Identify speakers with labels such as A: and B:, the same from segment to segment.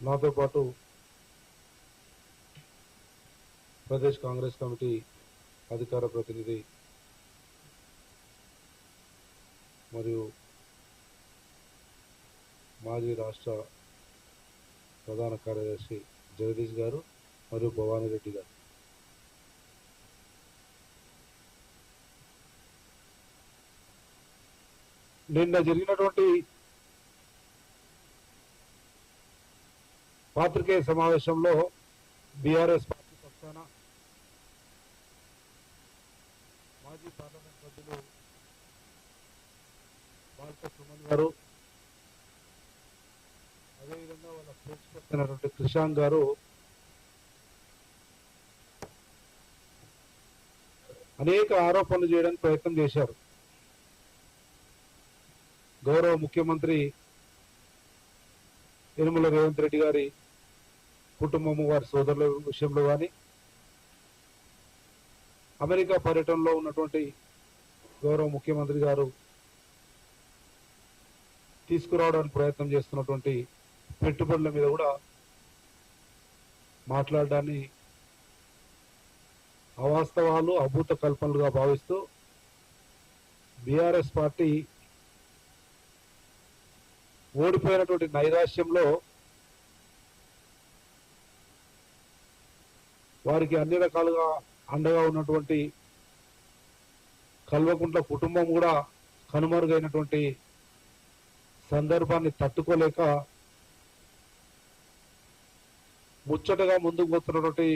A: నాతో పాటు ప్రదేశ్ కాంగ్రెస్ కమిటీ అధికార ప్రతినిధి మరియు మాజీ రాష్ట్ర ప్రధాన కార్యదర్శి జగదీష్ గారు మరియు భవానీరెడ్డి గారు. నిన్న జరిగినటువంటి పాత్రికేయ సమావేశంలో బీఆర్ఎస్ పార్టీ పక్షాన మాజీ పార్లమెంట్ సభ్యులు బాల్క సుమన్ గారు అదేవిధంగా వాళ్ళ స్పోక్స్ కృషాంక్ గారు అనేక ఆరోపణలు చేయడానికి ప్రయత్నం చేశారు. గౌరవ ముఖ్యమంత్రి యనుమల రేవంత్ రెడ్డి గారి కుటుంబము వారి సోదరుల విషయంలో కానీ అమెరికా పర్యటనలో ఉన్నటువంటి గౌరవ ముఖ్యమంత్రి గారు తీసుకురావడానికి ప్రయత్నం చేస్తున్నటువంటి పెట్టుబడుల మీద కూడా మాట్లాడడాన్ని అవాస్తవాలు అభూత కల్పనలుగా భావిస్తూ బీఆర్ఎస్ పార్టీ ఓడిపోయినటువంటి నైరాశ్యంలో వారికి అన్ని రకాలుగా అండగా ఉన్నటువంటి కల్వకుంట్ల కుటుంబం కూడా కనుమరుగైనటువంటి సందర్భాన్ని తట్టుకోలేక ముచ్చటగా ముందుకు పోతున్నటువంటి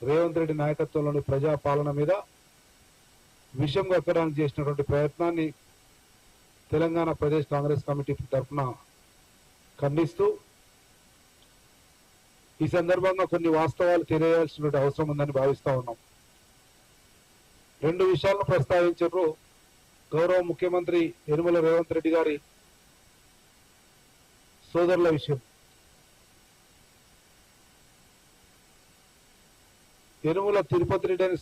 A: రేవంత్ రెడ్డి నాయకత్వంలోని ప్రజా పాలన మీద విషయం కక్కడానికి చేసినటువంటి ప్రయత్నాన్ని తెలంగాణ ప్రదేశ్ కాంగ్రెస్ కమిటీ తరఫున ఖండిస్తూ ఈ సందర్భంగా కొన్ని వాస్తవాలు తెలియాల్సినటువంటి అవసరం ఉందని భావిస్తా ఉన్నాం. రెండు విషయాలను ప్రస్తావించారు. గౌరవ ముఖ్యమంత్రి యనుమల రేవంత్ రెడ్డి గారి సోదరుల విషయం. యనుమల తిరుపతి రెడ్డి అని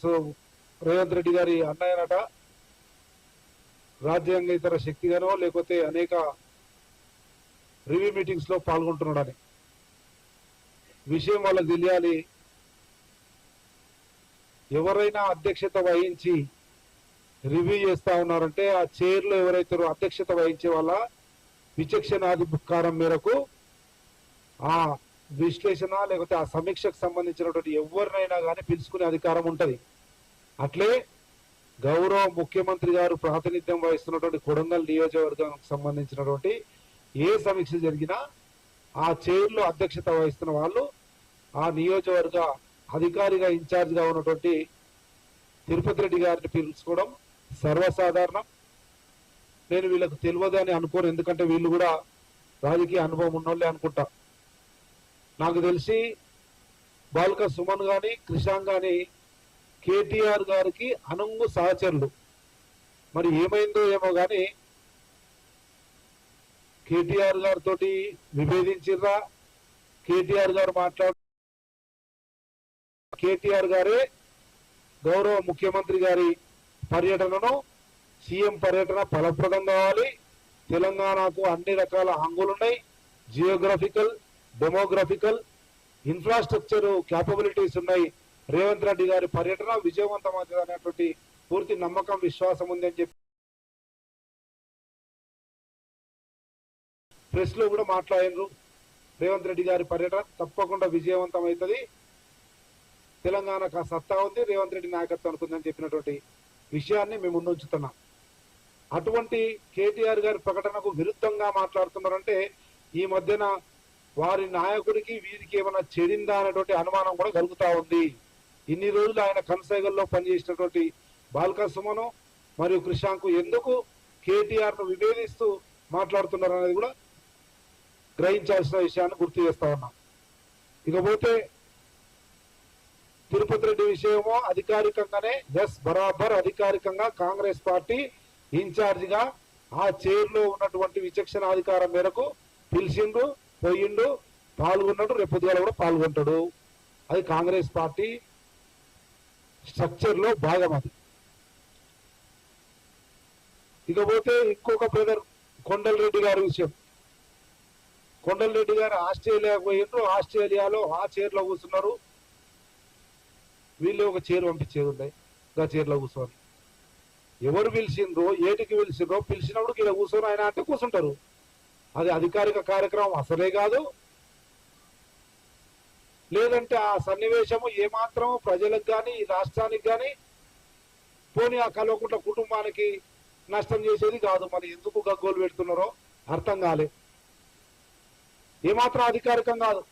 A: రేవంత్ రెడ్డి గారి అన్నయ్యనట. రాజ్యాంగ ఇతర శక్తిగానో లేకపోతే అనేక రివ్యూ మీటింగ్స్లో పాల్గొంటున్నాడని. విషయం వాళ్ళకి తెలియాలి. ఎవరైనా అధ్యక్షత వహించి రివ్యూ చేస్తా ఉన్నారంటే ఆ చైర్లో ఎవరైతే అధ్యక్షత వహించే వాళ్ళ విచక్షణాధికారం మేరకు ఆ విశ్లేషణ లేకపోతే ఆ సమీక్షకు సంబంధించినటువంటి ఎవరినైనా కానీ పిలుచుకునే అధికారం ఉంటుంది. అట్లే గౌరవ ముఖ్యమంత్రి గారు ప్రాతినిధ్యం వహిస్తున్నటువంటి కొడంగల్ నియోజకవర్గానికి సంబంధించినటువంటి ఏ సమీక్ష జరిగినా ఆ చైర్లో అధ్యక్షత వహిస్తున్న వాళ్ళు ఆ నియోజకవర్గ అధికారిగా ఇన్ఛార్జ్గా ఉన్నటువంటి తిరుపతి రెడ్డి గారిని పిలుచుకోవడం సర్వసాధారణం. నేను వీళ్ళకు తెలియదు అని అనుకోను ఎందుకంటే వీళ్ళు కూడా రాజకీయ అనుభవం ఉన్నోళ్ళే అనుకుంటా. నాకు తెలిసి బాల్క సుమన్ కానీ కృషాంగ్ కానీ కేటీఆర్ గారికి అనుంగు సహచరులు. మరి ఏమైందో ఏమో కానీ కేటీఆర్ గారితో విభేదించిర్రా? కేటీఆర్ గారు మాట్లాడు కేటీఆర్ గారే గౌరవ ముఖ్యమంత్రి గారి పర్యటనను సీఎం పర్యటన ఫలప్రదం కావాలి. తెలంగాణకు అన్ని రకాల హంగులున్నాయి. జియోగ్రఫికల్ డెమోగ్రఫికల్ ఇన్ఫ్రాస్ట్రక్చర్ క్యాపబిలిటీస్ ఉన్నాయి. రేవంత్ రెడ్డి గారి పర్యటన విజయవంతమవుతుంది అనేటువంటి పూర్తి నమ్మకం విశ్వాసం ఉందని చెప్పి ప్రెస్లో కూడా మాట్లాడినారు. రేవంత్ రెడ్డి గారి పర్యటన తప్పకుండా విజయవంతం అవుతుంది తెలంగాణకు సత్తా ఉంది రేవంత్ రెడ్డి నాయకత్వం అనుకుందని చెప్పినటువంటి విషయాన్ని మేము ముందు ఉంచుతున్నాం అటువంటి కేటీఆర్ గారి ప్రకటనకు విరుద్ధంగా మాట్లాడుతున్నారంటే ఈ మధ్యన వారి నాయకుడికి వీరికి ఏమైనా చెడిందా అనేటువంటి అనుమానం కూడా కలుగుతా ఉంది. ఇన్ని రోజులు ఆయన కనసైగల్లో పనిచేసినటువంటి బాల్కా సుమను మరియు కృషాంకు ఎందుకు కేటీఆర్ను విభేదిస్తూ మాట్లాడుతున్నారు అనేది కూడా గ్రహించాల్సిన విషయాన్ని గుర్తు చేస్తా ఉన్నాం. ఇకపోతే తిరుపతి రెడ్డి విషయమో అధికారికంగానే ఎస్ బరాబర్ అధికారికంగా కాంగ్రెస్ పార్టీ ఇన్ఛార్జిగా ఆ చైర్లో ఉన్నటువంటి విచక్షణ అధికారం మేరకు పిలిచిండు పోయిండు పాల్గొన్నాడు రేపు కూడా పాల్గొంటాడు. అది కాంగ్రెస్ పార్టీ స్ట్రక్చర్లో భాగం అది. ఇకపోతే ఇంకొక బ్రదర్ కొండల్ రెడ్డి గారి విషయం. కొండలరెడ్డి గారు ఆస్ట్రేలియా పోయిండ్రు. ఆస్ట్రేలియాలో ఆ చైర్లో కూర్చున్నారు. వీళ్ళు ఒక చైర్ పంపించేది ఉన్నాయి. ఆ చైర్లో కూర్చోని. ఎవరు పిలిచిండ్రో ఏటికి పిలిచిండ్రో పిలిచినప్పుడు ఇలా కూర్చొని ఆయన అంటే కూర్చుంటారు. అది అధికారిక కార్యక్రమం అసలే కాదు. లేదంటే ఆ సన్నివేశము ఏమాత్రం ప్రజలకు కానీ ఈ రాష్ట్రానికి కానీ పోనీ ఆ కల్వకుంట్ల కుటుంబానికి నష్టం చేసేది కాదు. మరి ఎందుకు గగ్గోలు పెడుతున్నారో అర్థం కాలే. ఏమాత్రం అధికారికం కాదు.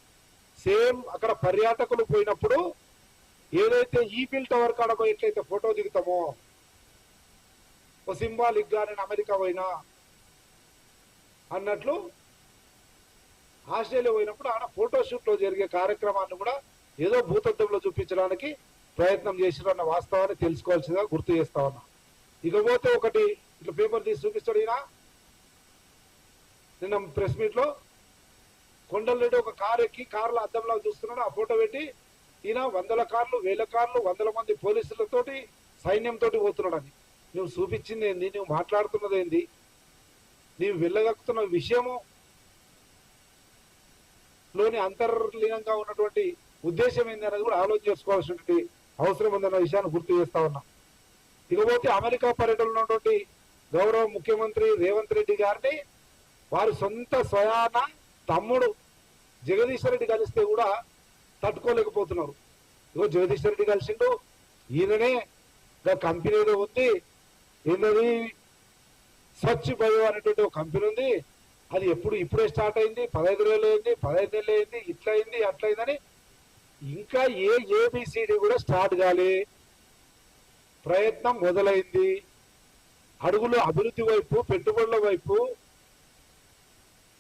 A: సేమ్ అక్కడ పర్యాటకులు పోయినప్పుడు ఏదైతే ఈఫిల్ టవర్ కాడ పోయి ఎట్లయితే ఫోటో దిగుతామో ఓ సింబాలిక్గా నేను అమెరికా పోయినా అన్నట్లు ఆస్ట్రేలియా పోయినప్పుడు ఆడ ఫోటోషూట్లో జరిగే కార్యక్రమాన్ని కూడా ఏదో భూతత్వంలో చూపించడానికి ప్రయత్నం చేసిన వాస్తవాన్ని తెలుసుకోవాల్సిందిగా గుర్తు చేస్తా ఉన్నా. ఇకపోతే ఒకటి ఇట్లా పేపర్ తీసి చూపిస్తాడు ఈయన. నిన్న ప్రెస్ మీట్లో కొండలరెడ్డి ఒక కారు ఎక్కి కారులో అద్దంలా చూస్తున్నాడు. ఆ ఫోటో పెట్టి ఈయన వందల కార్లు వేల కార్లు వందల మంది పోలీసులతోటి సైన్యంతో పోతున్నాడు అని నువ్వు చూపించింది ఏంది? నువ్వు మాట్లాడుతున్నది ఏంది? నీవు వెళ్ళగక్కుతున్న విషయము లోని అంతర్లీనంగా ఉన్నటువంటి ఉద్దేశం ఏంది అనేది కూడా ఆలోచన చేసుకోవాల్సినటువంటి అవసరం ఉందన్న విషయాన్ని గుర్తు చేస్తా ఉన్నా. ఇకపోతే అమెరికా పర్యటనలో ఉన్నటువంటి గౌరవ ముఖ్యమంత్రి రేవంత్ రెడ్డి గారిని వారి సొంత స్వయాన తమ్ముడు జగదీశ్వర రెడ్డి కలిస్తే కూడా తట్టుకోలేకపోతున్నారు. ఇగో జగదీశ్వర్ రెడ్డి కలిసిండు. ఈయననే కంపెనీలో ఉంది. ఈయనది స్వచ్ఛ బయో అనేటువంటి ఒక కంపెనీ ఉంది. అది ఎప్పుడు ఇప్పుడే స్టార్ట్ అయింది. పదహైదు రోజులు అయింది పదహైదు నెలలు అయింది ఇట్లా అయింది అట్లా అయిందని ఇంకా ఏ ఏబిసిడి కూడా స్టార్ట్ కాలే. ప్రయత్నం మొదలైంది. అడుగులు అభివృద్ధి వైపు పెట్టుబడుల వైపు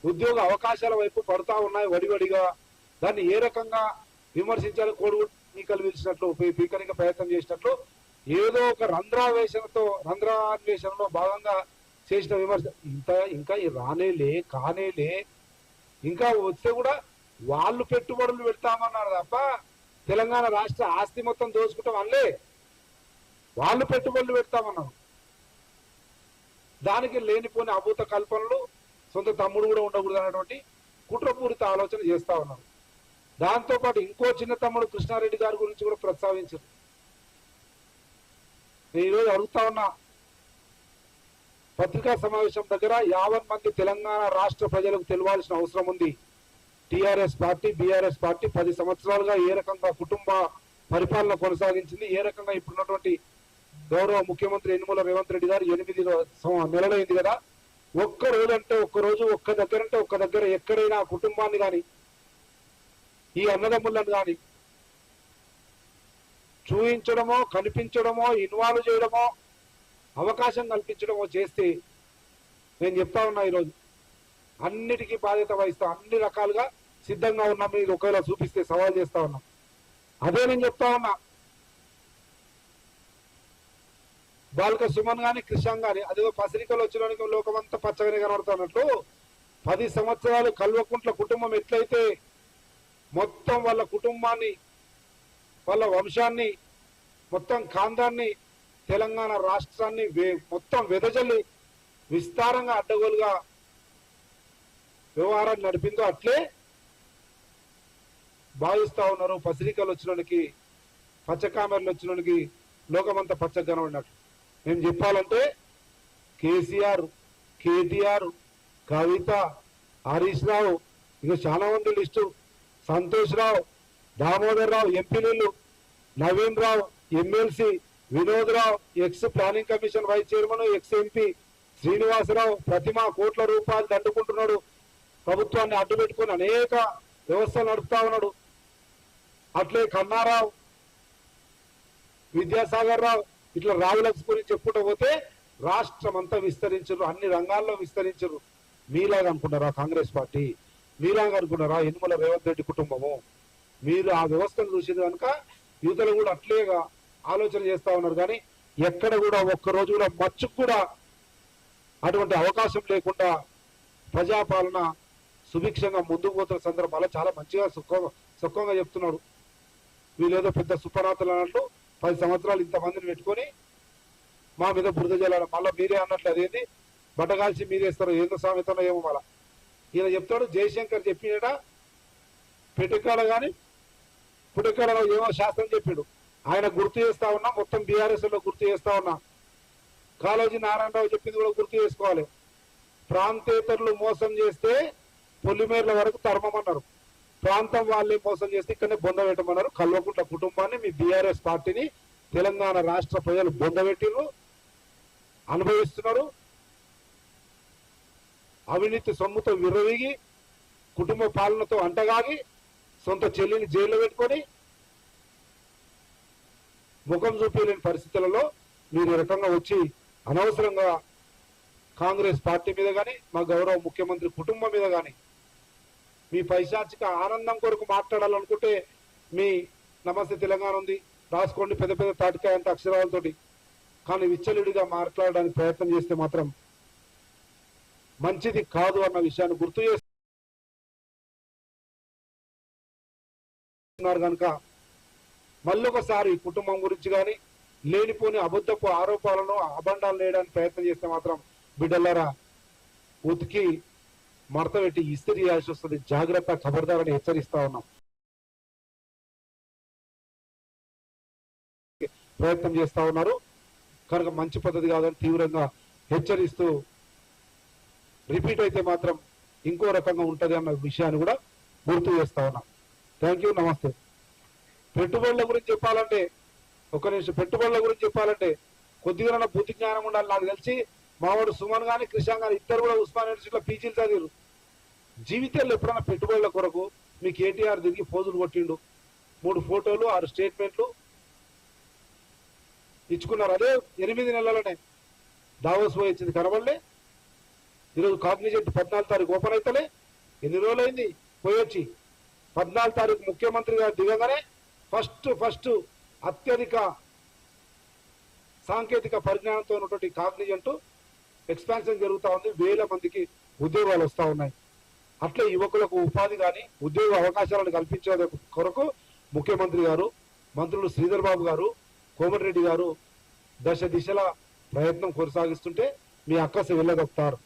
A: ఉద్యోగ అవకాశాల వైపు పడతా ఉన్నాయి వడివడిగా. దాన్ని ఏ రకంగా విమర్శించాలి? కోడిగుడ్డు పీకలు పిలిచినట్లు పీ- ప్రయత్నం చేసినట్లు ఏదో ఒక రంధ్రావేశనతో రంధ్రాన్వేషణలో భాగంగా చేసిన విమర్శ. ఇంత ఇంకా రానేలే కానేలే. ఇంకా వస్తే కూడా వాళ్ళు పెట్టుబడులు పెడతామన్నారు తప్ప తెలంగాణ రాష్ట్ర ఆస్తి మొత్తం దోచుకుంటాం అనలే. వాళ్ళు పెట్టుబడులు పెడతామన్నారు. దానికి లేనిపోని అభూత కల్పనలు సొంత తమ్ముడు కూడా ఉండకూడదు అన్నటువంటి కుట్రపూరిత ఆలోచన చేస్తా ఉన్నారు. దాంతో పాటు ఇంకో చిన్న తమ్ముడు కృష్ణారెడ్డి గారి గురించి కూడా ప్రస్తావించారు. నేను ఈరోజు అడుగుతా ఉన్నా పత్రికా సమావేశం దగ్గర యావన్ మంది తెలంగాణ రాష్ట్ర ప్రజలకు తెలియాల్సిన అవసరం ఉంది. టిఆర్ఎస్ పార్టీ బీఆర్ఎస్ పార్టీ పది సంవత్సరాలుగా ఏ రకంగా కుటుంబ పరిపాలన కొనసాగించింది ఏ రకంగా ఇప్పుడున్నటువంటి గౌరవ ముఖ్యమంత్రి యనమల రేవంత్ రెడ్డి గారు ఎనిమిది నెలలైంది కదా ఒక్క రోజు అంటే ఒక్క రోజు ఒక్క దగ్గర అంటే ఒక్క దగ్గర ఎక్కడైనా కుటుంబాన్ని కానీ ఈ అన్నదమ్ములను కానీ చూయించడమో కనిపించడమో ఇన్వాల్వ్ చేయడమో అవకాశం కల్పించడమో చేస్తే నేను చెప్తా ఉన్నా ఈరోజు. అన్నిటికీ బాధ్యత వహిస్తా అన్ని రకాలుగా సిద్ధంగా ఉన్నాం. మీరు ఒకవేళ చూపిస్తే సవాల్ చేస్తా ఉన్నాం. అదే నేను చెప్తా ఉన్నా. బాలిక సుమన్ గాని కృషాంగ్ గాని అదేదో పసిరికలు వచ్చిన లోకమంతా పచ్చగానే కనబడుతున్నట్లు పది సంవత్సరాలు కల్వకుంట్ల కుటుంబం ఎట్లయితే మొత్తం వాళ్ళ కుటుంబాన్ని వాళ్ళ వంశాన్ని మొత్తం కాందాన్ని తెలంగాణ రాష్ట్రాన్ని వే- మొత్తం వెదజల్లి విస్తారంగా అడ్డగోలుగా వ్యవహారాన్ని నడిపిందో అట్లే భావిస్తా ఉన్నారు. పసిరికలు వచ్చినోడికి పచ్చకామెరలు వచ్చినోడికి లోకమంతా పచ్చగా కనబడినట్లు మేము చెప్పాలంటే కేసీఆర్ కేటీఆర్ కవిత హరీష్ రావు ఇక చాలా మంది లిస్టు. సంతోష్ రావు దామోదర్ రావు ఎంపీలు Naveen Rao MLC Vinod Rao ex planning commission vice chairman ex MP Srinivasarao Pratima కోట్ల రూపాయలు దండుకుంటున్నాడు. ప్రభుత్వాన్ని అడ్డు పెట్టుకుని అనేక వ్యవస్థలు నడుపుతా ఉన్నాడు. అట్లే కన్నారావు విద్యాసాగర్ రావు ఇట్లా రావులక్స్ గురించి చెప్పుకుంటూ పోతే రాష్ట్రం అంతా విస్తరించరు అన్ని రంగాల్లో విస్తరించరు. మీలాగా అనుకున్నారా కాంగ్రెస్ పార్టీ? మీలాగా అనుకున్నారా యనుమల రేవంత్ రెడ్డి కుటుంబము? మీరు ఆ వ్యవస్థను చూసింది కనుక యువతలు కూడా అట్లేగా ఆలోచన చేస్తా ఉన్నారు. కానీ ఎక్కడ కూడా ఒక్క రోజు కూడా మచ్చుకు కూడా అటువంటి అవకాశం లేకుండా ప్రజాపాలన సుభిక్షంగా ముందుకు పోతున్న సందర్భాల్లో చాలా మంచిగా సుఖంగా సుఖంగా చెప్తున్నాడు వీళ్ళేదో పెద్ద సుపరాతలు అన్నట్లు పది సంవత్సరాలు ఇంతమందిని పెట్టుకొని మా మీద బురద జల్లాలి మళ్ళీ మీరే అన్నట్లు అదేంది? బట్టగాల్చి మీరేస్తారు ఏందో సామెతలో ఏమో మళ్ళా. ఈయన చెప్తాడు జయశంకర్ చెప్పినట పెట్టుకాడ కానీ పుట్టుకాడలో ఏమో శాస్త్రం చెప్పాడు. ఆయన గుర్తు చేస్తా ఉన్నా మొత్తం బీఆర్ఎస్లో గుర్తు చేస్తా ఉన్నా. కాళోజీ నారాయణరావు చెప్పింది కూడా గుర్తు చేసుకోవాలి. ప్రాంతేతరులు మోసం చేస్తే పొలిమేర్ల వరకు తరమమన్నారు. ప్రాంతం వాళ్ళే మోసం చేస్తే ఇక్కడనే బొంద పెట్టమన్నారు. కల్వకుంట్ల కుటుంబాన్ని మీ బీఆర్ఎస్ పార్టీని తెలంగాణ రాష్ట్ర ప్రజలు బొందబెట్టిర్రు అనుభవిస్తున్నారు. అవినీతి సొమ్ముతో విర్రవీగి కుటుంబ పాలనతో అంటగాగి సొంత చెల్లిని జైల్లో పెట్టుకొని ముఖం చూపించలేని పరిస్థితులలో మీరు రకంగా వచ్చి అనవసరంగా కాంగ్రెస్ పార్టీ మీద కానీ మా గౌరవ ముఖ్యమంత్రి కుటుంబం మీద కానీ మీ పైశాచిక ఆనందం కొరకు మాట్లాడాలనుకుంటే మీ నమస్తే తెలంగాణ ఉంది. రాసుకోండి పెద్ద పెద్ద తాటికాయ అంత అక్షరాలతోటి. కానీ విచ్చలుడిగా మాట్లాడడానికి ప్రయత్నం చేస్తే మాత్రం మంచిది కాదు అన్న విషయాన్ని గుర్తు చేస్తున్నారు కనుక మళ్ళొకసారి కుటుంబం గురించి కానీ లేనిపోని అబద్ధపు ఆరోపణలను అబండాలు వేయడానికి ప్రయత్నం చేస్తే మాత్రం బిడ్డలారా ఉతికి మడత పెట్టి ఇస్త్రీ చేయాల్సి వస్తుంది. జాగ్రత్త ఖబర్దారని హెచ్చరిస్తా ఉన్నాం. ప్రయత్నం చేస్తా ఉన్నారు. కనుక మంచి పద్ధతి కాదని తీవ్రంగా హెచ్చరిస్తూ రిపీట్ అయితే మాత్రం ఇంకో రకంగా ఉంటది అన్న విషయాన్ని కూడా గుర్తు చేస్తా ఉన్నాం. థ్యాంక్ యూ నమస్తే. పెట్టుబడుల గురించి చెప్పాలంటే ఒక నిమిషం పెట్టుబడుల గురించి చెప్పాలంటే కొద్దిగా బుద్ధి జ్ఞానం ఉండాలి. నాకు తెలిసి మావాడు సుమన్ గాని కృష్ణ గాని ఇద్దరు కూడా ఉస్మాన్ యూనివర్సిటీలో పీజీలు చదివారు జీవితంలో ఎప్పుడైనా పెట్టుబడుల కొరకు మీ కేటీఆర్ దిగి పోజులు కొట్టిండు. మూడు ఫోటోలు ఆరు స్టేట్మెంట్లు ఇచ్చుకున్నారు. అదే ఎనిమిది నెలలనే దావోస్ పోయి వచ్చింది కనబడలే. ఈరోజు కాగ్నిజెంట్ పద్నాలుగు తారీఖు ఓపెన్ అవుతలే ఎన్ని రోజులు అయింది పోయొచ్చి పద్నాలుగు తారీఖు ముఖ్యమంత్రి గారు దిగగానే ఫస్ట్ ఫస్ట్ అత్యధిక సాంకేతిక పరిజ్ఞానంతో ఉన్నటువంటి కాగ్నిజెంట్ ఎక్స్పాన్షన్ జరుగుతూ ఉంది. వేల మందికి ఉద్యోగాలు వస్తూ ఉన్నాయి. అట్లే యువకులకు ఉపాధి కానీ ఉద్యోగ అవకాశాలను కల్పించే కొరకు ముఖ్యమంత్రి గారు మంత్రులు శ్రీధర్ బాబు గారు కోమటిరెడ్డి గారు దశ దిశల ప్రయత్నం కొనసాగిస్తుంటే మీ అక్కస వెళ్ళగొస్తారు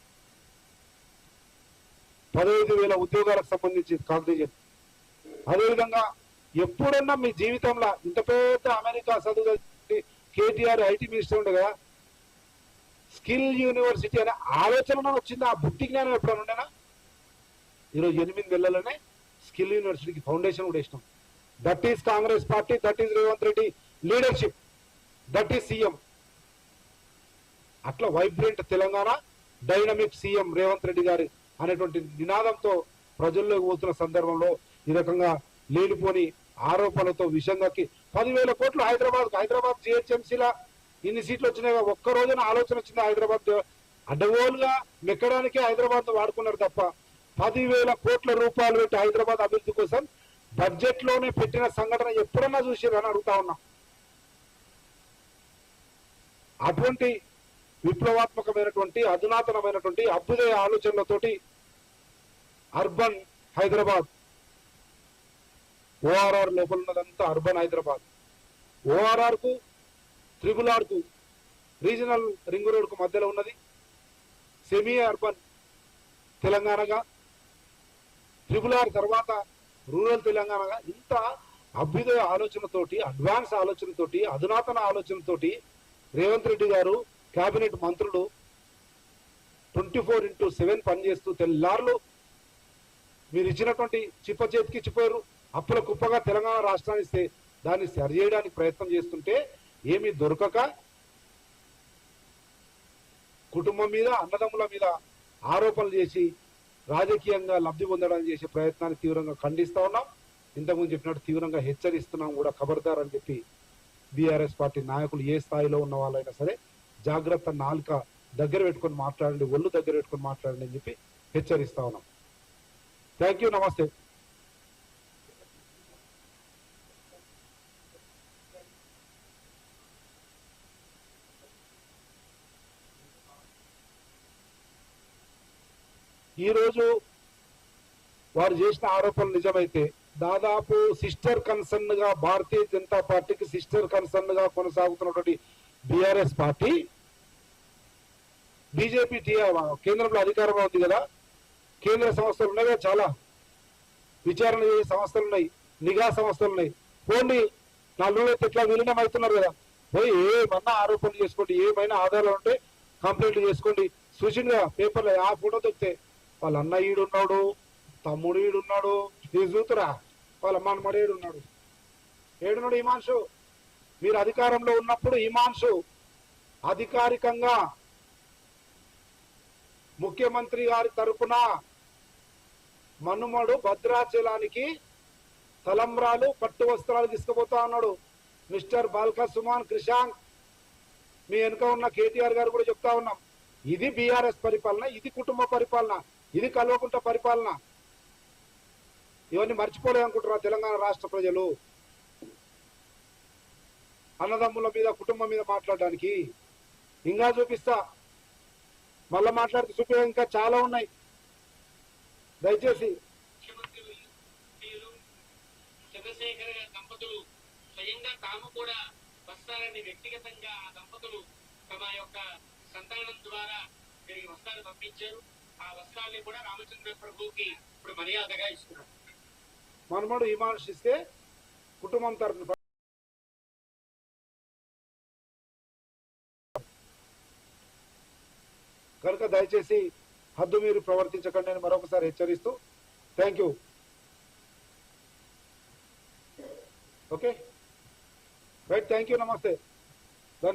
A: పదహైదు వేల ఉద్యోగాలకు సంబంధించి కాగ్నిజెంట్ అదేవిధంగా ఎప్పుడన్నా మీ జీవితంలో ఇంత పెద్ద అమెరికా చదువు కేటీఆర్ ఐటీ మినిస్టర్ ఉండే కదా స్కిల్ యూనివర్సిటీ అనే ఆలోచన వచ్చింది? ఆ బుద్ధి జ్ఞానం ఎప్పుడైనా ఉండేనా? ఈరోజు ఎనిమిది నెలలనే స్కిల్ యూనివర్సిటీకి ఫౌండేషన్ కూడా ఇష్టం. That is Congress party that is Revanth Reddy leadership that is CM. అట్లా vibrant Telangana dynamic CM Revanth Reddy గారి అనేటువంటి నినాదంతో ప్రజల్లోకి పోతున్న సందర్భంలో ఈ రకంగా లేనిపోని ఆరోపణలతో విషంగాకి పదివేల కోట్లు హైదరాబాద్ హైదరాబాద్ జిహెచ్ఎంసీలా ఇన్ని సీట్లు వచ్చినాయి ఒక్క రోజున ఆలోచన వచ్చింది హైదరాబాద్ అడ్డగోలుగా మెక్కడానికి హైదరాబాద్ వాడుకున్నారు తప్ప పదివేల కోట్ల రూపాయలు పెట్టి హైదరాబాద్ అభివృద్ధి కోసం బడ్జెట్లోనే పెట్టిన సంఘటన ఎప్పుడన్నా చూసిరని అడుగుతా ఉన్నా. అటువంటి విప్లవాత్మకమైనటువంటి అధునాతనమైనటువంటి అభ్యుదయ ఆలోచనలతోటి అర్బన్ హైదరాబాద్ ఓఆర్ఆర్ లోపల ఉన్నదంతా అర్బన్ హైదరాబాద్. ఓఆర్ఆర్కు త్రిబుల్ ఆర్కు రీజనల్ రింగ్ రోడ్కు మధ్యలో ఉన్నది. సెమీ అర్బన్ తెలంగాణగా త్రిబుల్ ఆర్ తర్వాత రూరల్ తెలంగాణగా ఇంత అభ్యుదయ ఆలోచనతోటి అడ్వాన్స్ ఆలోచనతోటి అధునాతన ఆలోచనతోటి రేవంత్ రెడ్డి గారు కేబినెట్ మంత్రులు ట్వంటీ ఫోర్ ఇంటూ సెవెన్ పనిచేస్తూ తెల్లార్లు మీరు ఇచ్చినటువంటి చిప్ప చేతికి ఇచ్చిపోయారు. అప్పుల కుప్పగా తెలంగాణ రాష్ట్రాన్ని ఇస్తే దాన్ని సరిచేయడానికి ప్రయత్నం చేస్తుంటే ఏమీ దొరకక కుటుంబం మీద అన్నదమ్ముల మీద ఆరోపణలు చేసి రాజకీయంగా లబ్ధి పొందడానికి చేసే ప్రయత్నాన్ని తీవ్రంగా ఖండిస్తూ ఉన్నాం. ఇంతకుముందు చెప్పినట్టు తీవ్రంగా హెచ్చరిస్తున్నాం కూడా ఖబర్దార్ అని చెప్పి బీఆర్ఎస్ పార్టీ నాయకులు ఏ స్థాయిలో ఉన్న వాళ్ళైనా సరే జాగ్రత్త నాలుక దగ్గర పెట్టుకొని మాట్లాడండి ఒళ్ళు దగ్గర పెట్టుకొని మాట్లాడండి అని చెప్పి హెచ్చరిస్తా ఉన్నాం. థ్యాంక్ యూ నమస్తే ఈరోజు వారు చేసిన ఆరోపణలు నిజమైతే దాదాపు సిస్టర్ కన్సర్న్గా భారతీయ జనతా పార్టీకి సిస్టర్ కన్సర్న్గా కొనసాగుతున్నటువంటి బిఆర్ఎస్ పార్టీ బీజేపీ కేంద్రంలో అధికారంలో ఉంది కదా. కేంద్ర సంస్థలు ఉన్నాయి కదా చాలా. విచారణ చేసే సంస్థలు ఉన్నాయి నిఘా సంస్థలు ఉన్నాయి. పోండి నాలుగు ఎట్లా విలీనం అవుతున్నారు కదా. పోయి ఏమన్నా ఆరోపణలు చేసుకోండి ఏమైనా ఆధారాలు ఉంటే కంప్లైంట్ చేసుకోండి. చూసిండుగా పేపర్లో ఆ ఫోటో దొరికితే వాళ్ళ అన్నయ్యుడు ఉన్నాడు తమ్ముడు ఈడున్నాడు ఇది చూతురా వాళ్ళ మనమడేడు ఉన్నాడు ఏడున్నాడు హిమాంశు మీరు అధికారంలో ఉన్నప్పుడు హిమాంశు అధికారికంగా ముఖ్యమంత్రి గారి తరపున మనుమడు భద్రాచలానికి తలంబ్రాలు పట్టు వస్త్రాలు తీసుకుపోతా ఉన్నాడు. మిస్టర్ బాల్కా సుమాన్ క్రిషాంక్ మీ వెనుక ఉన్న కేటీఆర్ గారు కూడా చెప్తా ఉన్నాం. ఇది బీఆర్ఎస్ పరిపాలన ఇది కుటుంబ పరిపాలన. ఇది కల్వకుంట పరిపాలన. ఇవన్నీ మర్చిపోలేదనుకుంటున్నారు తెలంగాణ రాష్ట్ర ప్రజలు. అన్నదమ్ముల మీద కుటుంబం మీద మాట్లాడడానికి. ఇంకా చూపిస్తా. మళ్ళా మాట్లాడితే చూపే ఇంకా చాలా ఉన్నాయి. దయచేసి.
B: చంద్రశేఖర్ దంపతులు స్వయంగా తాము కూడా వస్తారని వ్యక్తిగతంగా ఆ దంపతులు తమ యొక్క సంతానం ద్వారా తిరిగి వస్త్రాలు పంపించారు. ఆ వస్త్రాన్ని కూడా రామచంద్ర ప్రభువుకి ఇప్పుడు మర్యాదగా ఇస్తున్నాడు
A: మనమడు హిమాంశ్ కుటుంబం తరపున కనుక దయచేసి హద్దు మీరు ప్రవర్తించకండి అని మరొకసారి హెచ్చరిస్తూ thank you. Okay? Right thank you నమస్తే.